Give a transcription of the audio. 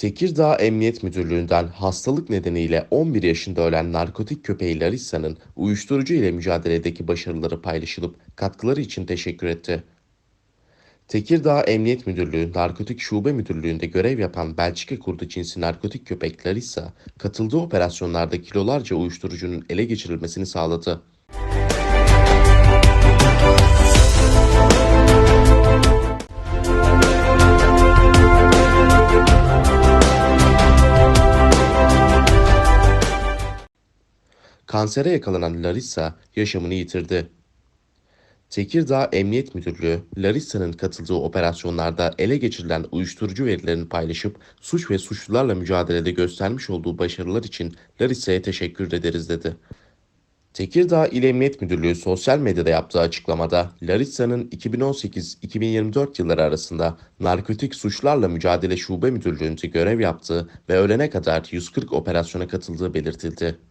Tekirdağ Emniyet Müdürlüğü'nden hastalık nedeniyle 11 yaşında ölen narkotik köpeği Larissa'nın uyuşturucu ile mücadeledeki başarıları paylaşılıp katkıları için teşekkür etti. Tekirdağ Emniyet Müdürlüğü Narkotik Şube Müdürlüğü'nde görev yapan Belçika kurdu cinsi narkotik köpek Larissa, katıldığı operasyonlarda kilolarca uyuşturucunun ele geçirilmesini sağladı. Kansere yakalanan Larissa yaşamını yitirdi. Tekirdağ Emniyet Müdürlüğü, Larissa'nın katıldığı operasyonlarda ele geçirilen uyuşturucu verilerini paylaşıp suç ve suçlularla mücadelede göstermiş olduğu başarılar için Larissa'ya teşekkür ederiz dedi. Tekirdağ İl Emniyet Müdürlüğü sosyal medyada yaptığı açıklamada Larissa'nın 2018-2024 yılları arasında narkotik suçlarla mücadele şube müdürlüğünde görev yaptığı ve ölene kadar 140 operasyona katıldığı belirtildi.